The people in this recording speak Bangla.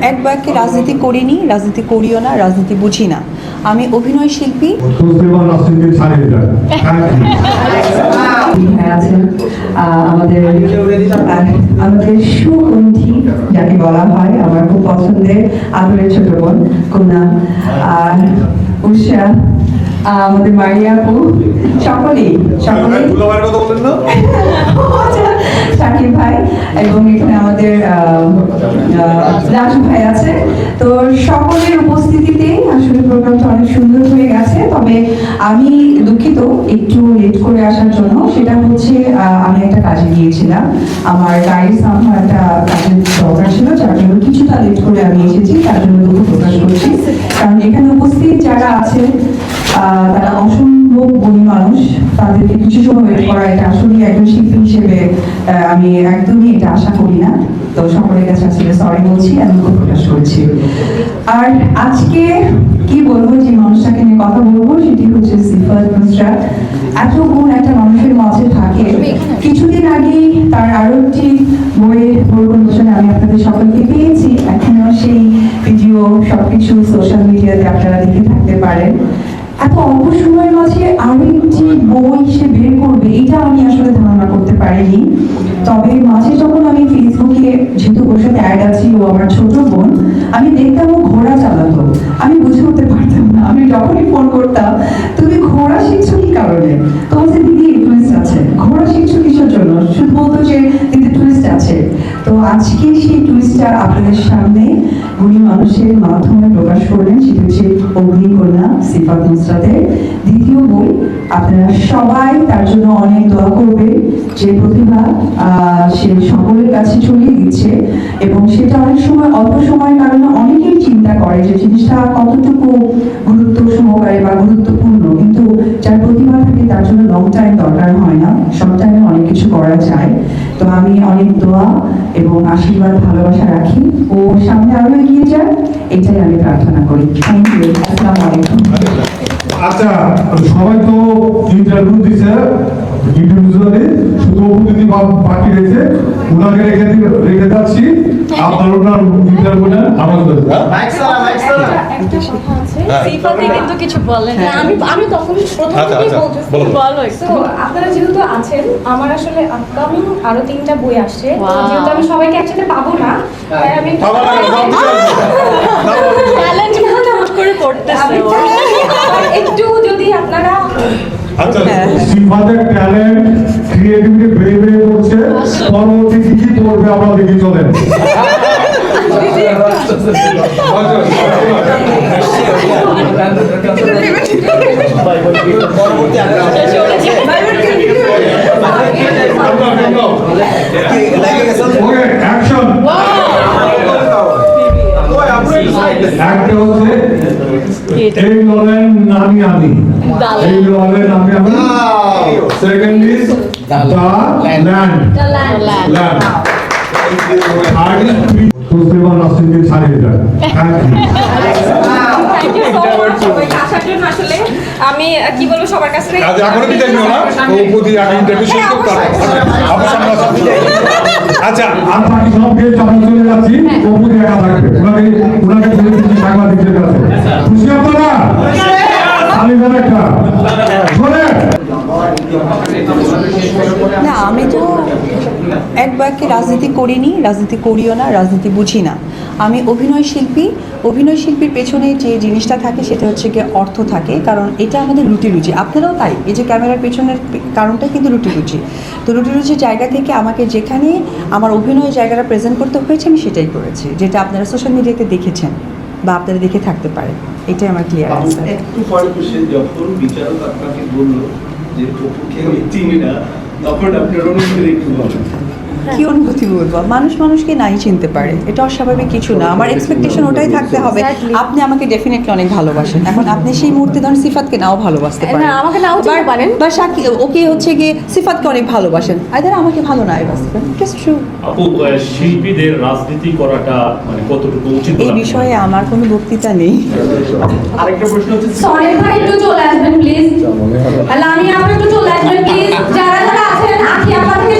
এক বাক্যে রাজনীতি করিনি রাজনীতি করিও না রাজনীতি বুঝি না। আমি অভিনয় শিল্পী। হয়ে আমাদের আমাদের সুগন্ধি যাকে বলা হয় আমার খুব পছন্দের আদরের ছোট বোন কন্যা আর উষা। আমাদের মারিয়া আপু সকলেই শাকিব ভাই এবং এখানে আমাদের রাজু ভাই আছে। তো সকলের উপস্থিতিতে আসলে প্রোগ্রামটা অনেক সুন্দর হয়ে গেছে। তবে আমি দুঃখিত একটু লেট করে আসার জন্য। সেটা হচ্ছে আহ, আমি একটা কাজে গিয়েছিলাম। আমার গাড়ির সামনে একটা কাজের দরকার ছিল যার জন্য কিছুটা লেট করে আমি এসেছি। তার জন্য দুঃখ আমি একদমই এটা আশা করি না। তো সকলের কাছে আসলে সরি বলছি আমি দুঃখ প্রকাশ করছি। আর আজকে কি বলব যে মানুষটাকে নিয়ে কথা বলব সেটি হচ্ছে সিফাত নুসরাত। এত গুণ একটা মানুষের মাঝে থাকে। কিছুদিন আগেই তার আরও একটি বইয়ের বই প্রমোশনে আমি আপনাদের সকলকে পেয়েছি। এখনও সেই ভিডিও সবকিছু সোশ্যাল মিডিয়াতে আপনারা দেখে থাকতে পারেন। এত অল্প সময়ের মাঝে আরও একটি বই সে বের করবে। পারিনি। তবে মাঝে যখন আমি ফেসবুকে যেহেতু ওর সাথে আছি, ও আমার ছোট বোন, আমি দেখতাম ও ঘোড়া চালাতো। আমি বুঝে উঠতে পারতাম না। আমি যখনই ফোন করতাম, তুমি ঘোড়া শিখছো কি কারণে? তো বলছে, দিদি টুরিস্ট আছে। ঘোড়া শিখছো কিসের জন্য? শুধু বলতো যে, দিদি টুরিস্ট আছে। তো আজকে সেই টুরিস্টটা আপনাদের সামনে গুণী মানুষের মাধ্যমে প্রকাশ করলেন, সেটি হচ্ছে অগ্নিকন্যা সিফাত নুসরাতের দ্বিতীয় বই আপনারা সবাই তার জন্য অনেক দোয়া করবে যে প্রতিভা সে সকলের কাছে ছড়িয়ে দিচ্ছে এবং সেটা অনেক সময়, অল্প সময়ের কারণে অনেকেই চিন্তা করে যে জিনিসটা কতটুকু গুরুত্ব সহকারে বা গুরুত্বপূর্ণ। কিন্তু যার প্রতিভা থাকে তার জন্য লং টাইম দরকার হয় না। শর্ট টাইমে অনেক কিছু করা যায়। তো আমি অনেক দোয়া এবং আশীর্বাদ, ভালোবাসা রাখি। ও সামনে আরও এগিয়ে যায় এটাই আমি প্রার্থনা করি। থ্যাংক ইউ আসসালামু আলাইকুম। আচ্ছা সবাই তো ইন্টারভিউ দিছে ইন্টারভিউ শুধু বা- বাকি রয়েছে ওনাকে রেখে রেখে যাচ্ছি। আপনার ওনার ইন্টারভিউটা আমার কাছে মাইক সালা মাইক সালা একটা কথা আছে। সিফাতে কিন্তু কিছু বলেন না। আমি আমি তখন প্রথম থেকেই বলো। বলো। তো আপনারা যেহেতু আছেন আমার আসলে আপকামিং আরও তিনটা বই আসছে। যেহেতু আমি সবাইকে একসাথে পাবো না তাই আমি হুট করে করতেছে আমি ও। একটু যদি আপনারা আচ্ছা সিফাতের ট্যালেন্ট ক্রিয়েটিভিটি বেড়ে বেড়ে পড়ছে পরবর্তী কি করবে আমরা দেখে চলেন। ওকে অ্যাকশন একটা এই লড়াই নামি আমি। এই লড়াই নামি আমি। Second is the land land third is সুস্মিমা নাসরিনকে ছাড়িয়ে দেন thank you thank you so much সবাইকে আসার জন্য আসলে আমি কি বলব সবার কাছ থেকে আজ এখনও বিদায় নিও না। ও প্রতি আগে ইন্টারভিউ শেষ করতে হবে। আমার সামনে। আচ্ছা আর বাকি সব গেট আমরা চলে যাচ্ছি? অপুরি একা থাকবে। ওনাকে ওনাকে বলে দিচ্ছি সাংবাদিকদের কাছে খুশি আপনারা? তালিমের একটা। শোনেন না আমি তো এক বাক্যে রাজনীতি করিনি রাজনীতি করিও না রাজনীতি বুঝি না। আমি অভিনয় শিল্পী অভিনয় শিল্পীর পেছনে যে জিনিসটা থাকে সেটা হচ্ছে গিয়ে অর্থ থাকে কারণ এটা আমাদের রুটি রুচি আপনারাও তাই এই যে ক্যামেরার পেছনের কারণটা কিন্তু রুটি রুচি তো রুটি রুচির জায়গা থেকে আমাকে যেখানে আমার অভিনয় জায়গাটা প্রেজেন্ট করতে হয়েছে আমি সেটাই করেছি যেটা আপনারা সোশ্যাল মিডিয়াতে দেখেছেন বা আপনারা দেখে থাকতে পারেন। এটাই আমার ক্লিয়ার আনসার একটু পরে যখন বিচারক আপনাকে বলল যে চিনি না তখন আপনার একটু বলেন। কি অনুভূতি বলব? মানুষ মানুষকে নাই চিনতে পারে। এটা অস্বাভাবিক কিছু না। আমার এক্সপেকটেশন ওটাই থাকতে হবে। আপনি আমাকে ডেফিনেটলি অনেক ভালোবাসেন। এখন আপনি সেই মুহূর্তে ধরেন সিফাতকে নাও ভালোবাসতে পারেন। আমাকে নাও চিনতে পারেন। বা সাকি ওকে হচ্ছে গিয়ে সিফাতকে অনেক ভালোবাসেন। আইদার আমাকে ভালো নাই বাসবেন জাস্ট ট্রু আপু শিল্পীদের রাজনীতি করাটা মানে কতটুকু উচিত এই বিষয়ে আমার কোনো বক্তৃতা নেই। আরেকটা প্রশ্ন হচ্ছে সরেন ভাই একটু চলে আসবেন প্লিজ লামিয়া আপু একটু চলে আসবেন প্লিজ যারা যারা আছেন আখি আপা থেকে